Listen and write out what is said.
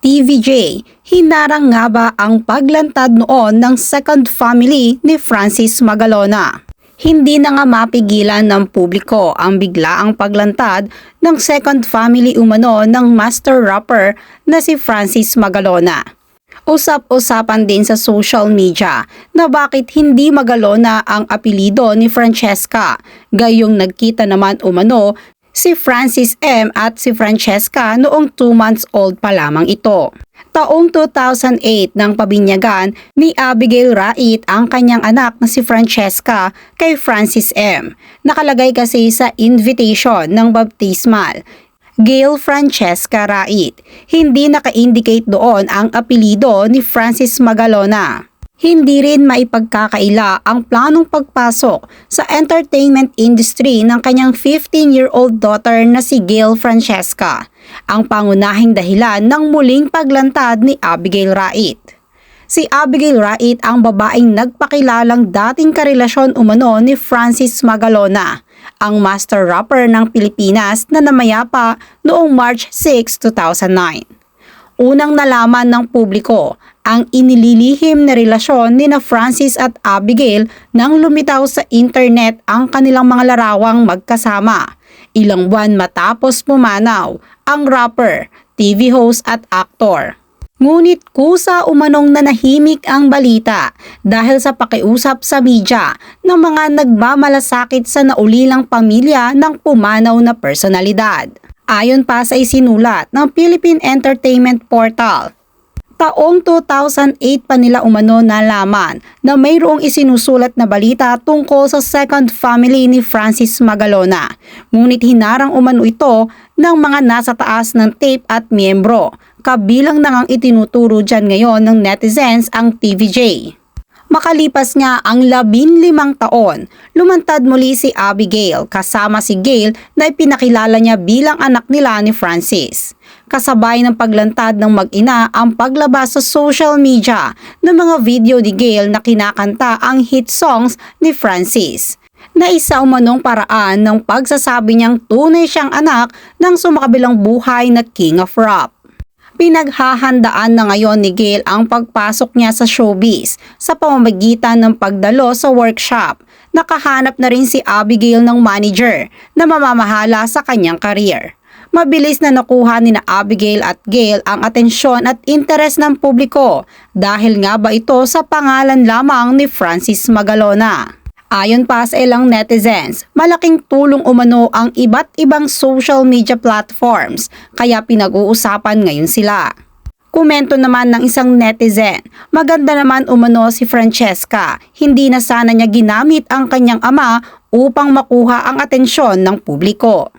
TVJ, hinarang nga ba ang paglantad noon ng second family ni Francis Magalona? Hindi na nga mapigilan ng publiko ang biglaang paglantad ng second family umano ng master rapper na si Francis Magalona. Usap-usapan din sa social media na bakit hindi Magalona ang apelido ni Francesca, gayong nagkita naman umano si Francis M. at si Francesca noong 2 months old pa lamang ito. Taong 2008 nang pabinyagan ni Abigail Rait ang kanyang anak na si Francesca kay Francis M. Nakalagay kasi sa invitation ng baptismal. Gail Francesca Rait. Hindi naka-indicate doon ang apelido ni Francis Magalona. Hindi rin maipagkakaila ang planong pagpasok sa entertainment industry ng kanyang 15-year-old daughter na si Gail Francesca, ang pangunahing dahilan ng muling paglantad ni Abigail Rait. Si Abigail Rait ang babaeng nagpakilalang dating karelasyon umano ni Francis Magalona, ang master rapper ng Pilipinas na namayapa noong March 6, 2009 unang nalaman ng publiko ang inililihim na relasyon ni na Francis at Abigail nang lumitaw sa internet ang kanilang mga larawang magkasama. Ilang buwan matapos pumanaw ang rapper, TV host at aktor. Ngunit kusa umanong nanahimik ang balita dahil sa pakiusap sa media ng mga nagmamalasakit sa naulilang pamilya ng pumanaw na personalidad. Ayon pa sa isinulat ng Philippine Entertainment Portal, taong 2008 pa nila umano nalaman na mayroong isinusulat na balita tungkol sa second family ni Francis Magalona. Ngunit hinarang umano ito ng mga nasa taas ng tape at miyembro. Kabilang na ngang itinuturo dyan ngayon ng netizens ang TVJ. Makalipas nga ang labin limang taon, lumantad muli si Abigail kasama si Gail na ipinakilala niya bilang anak nila ni Francis. Kasabay ng paglantad ng mag-ina ang paglabas sa social media ng mga video ni Gail na kinakanta ang hit songs ni Francis na isa umanong paraan ng pagsasabi niyang tunay siyang anak ng sumakabilang buhay na King of Rap. Pinaghahandaan na ngayon ni Gail ang pagpasok niya sa showbiz sa pamamagitan ng pagdalo sa workshop. Nakahanap na rin si Abigail ng manager na mamamahala sa kanyang career. Mabilis na nakuha ni na Abigail at Gail ang atensyon at interes ng publiko dahil nga ba ito sa pangalan lamang ni Francis Magalona. Ayon pa sa ilang netizens, malaking tulong umano ang iba't ibang social media platforms kaya pinag-uusapan ngayon sila. Komento naman ng isang netizen, maganda naman umano si Francesca, hindi na sana niya ginamit ang kanyang ama upang makuha ang atensyon ng publiko.